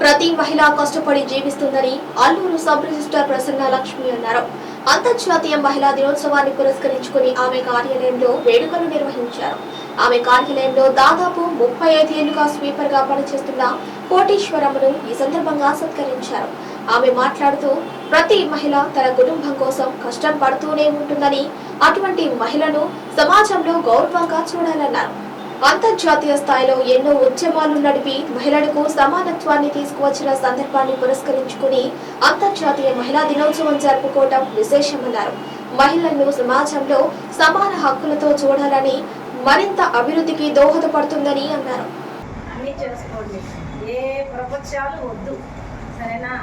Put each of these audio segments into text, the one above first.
ప్రతి మహిళ కష్టపడి జీవిస్తుందని అల్లూరు సబ్ రిజిస్టర్ ప్రసన్న లక్ష్మి అన్నారు. అంతర్జాతీయ మహిళా దినోత్సవాన్ని పురస్కరించుకుని ఆమె కార్యాలయంలో వేడుకలు నిర్వహించారు. ఆమె కార్యాలయంలో దాదాపు ముప్పై ఐదేళ్ళుగా స్వీపర్గా పనిచేస్తున్న కోటీశ్వరమ్మను ఈ సందర్భంగా సత్కరించారు. ఆమె మాట్లాడుతూ ప్రతి మహిళ తన కుటుంబం కోసం కష్టం పడుతూనే ఉంటుందని అటువంటి మహిళను సమాజంలో గౌరవంగా చూడాలన్నారు. అంతర్జాతీయ స్థాయిలో ఎన్నో ఉద్యమాలు నడిపి మహిళలకు సమానత్వాన్ని తీసుకువచ్చిన సందర్భాన్ని పురస్కరించుకుని అంతర్జాతీయ మహిళా దినోత్సవం జరుపుకోవడం విశేషమన్నారు. మహిళలను సమాజంలో సమాన హక్కులతో చూడాలని మరింత అభివృద్ధికి దోహదపడుతుందని అన్నారు. అన్నీ చేసుకోండి. ఏ ప్రపంచాలు వద్దు. సరేనా?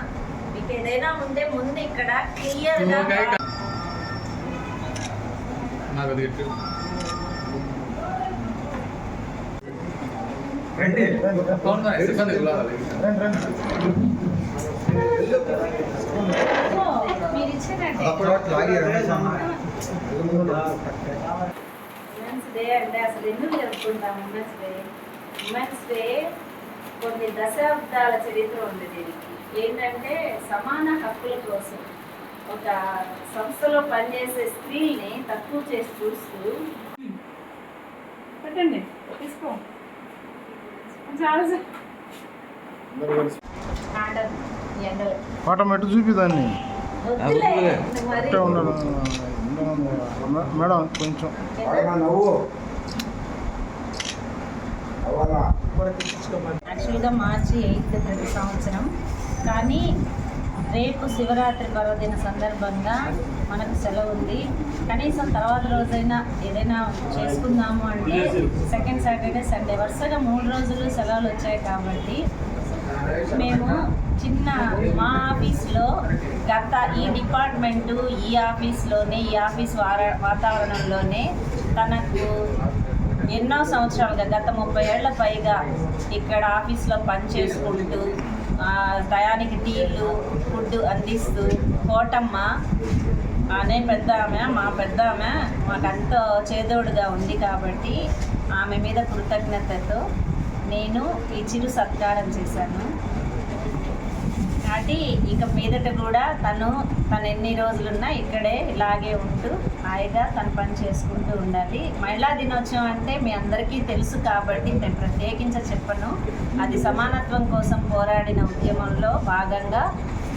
మీకు ఏదైనా ఉంటే ముందు ఇక్కడ క్లియర్గా నాకు అది ఇటు. ఫోన్ రా, సిబ్బంది పిలవాలి. మీరు ఇచ్చేదండి ఉమెన్స్ డే అంటే అసలు ఎందుకు జరుపుకుంటాం ఉమెన్స్ డే ఉమెన్స్ డే కొన్ని దశాబ్దాల చరిత్ర ఉంది దీనికి. ఏంటంటే సమాన హక్కుల కోసం ఒక సంస్థలో పనిచేసే స్త్రీని తక్కువ చేసి చూస్తూ పెట్టండి తీసుకో. మెట్టు చూపిదాన్ని? మేడం కొంచెం. యాక్చువల్గా మార్చి ఎయిత్ ప్రతి సంవత్సరం. కానీ రేపు శివరాత్రి పర్వదిన సందర్భంగా మనకు సెలవు ఉంది కనీసం తర్వాత రోజైనా ఏదైనా చేసుకుందాము అంటే సెకండ్ సాటర్డే సండే. వరుసగా మూడు రోజులు సెలవులు వచ్చాయి కాబట్టి మేము చిన్న మా ఆఫీస్లో గత ఈ డిపార్ట్మెంటు ఈ ఆఫీస్లోనే ఈ ఆఫీస్ వార వాతావరణంలోనే తనకు ఎన్నో సంవత్సరాలుగా గత ముప్పై ఏళ్ళ పైగా ఇక్కడ ఆఫీస్లో పనిచేసుకుంటూ టయానికి టీలు ఫుడ్ అందిస్తూ కోటమ్మ అనే పెద్ద ఆమె మా పెద్ద ఆమె మాకంతో చేదోడుగా ఉంది కాబట్టి ఆమె మీద కృతజ్ఞతతో నేను ఈ చిరు సత్కారం చేశాను. అది ఇక మీదట కూడా తను తను ఎన్ని రోజులున్నా ఇక్కడే ఇలాగే ఉంటూ హాయిగా తను పని చేసుకుంటూ ఉండాలి. మహిళా దినోత్సవం అంటే మీ అందరికీ తెలుసు కాబట్టి నేను ప్రత్యేకించ చెప్పను. అది సమానత్వం కోసం పోరాడిన ఉద్యమంలో భాగంగా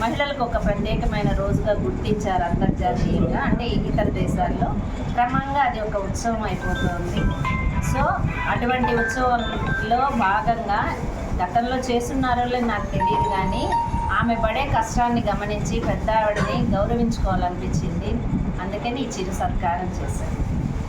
మహిళలకు ఒక ప్రత్యేకమైన రోజుగా గుర్తించారు అంతర్జాతీయంగా అంటే ఇతర దేశాల్లో. క్రమంగా అది ఒక ఉత్సవం అయిపోతుంది. సో అటువంటి ఉత్సవంలో భాగంగా గతంలో చేస్తున్నారో నాకు తెలియదు కానీ ఆమె పడే కష్టాన్ని గమనించి పెద్ద ఆవిడని గౌరవించుకోవాలనిపించింది. అందుకని ఈ చిరు సత్కారం చేశాను.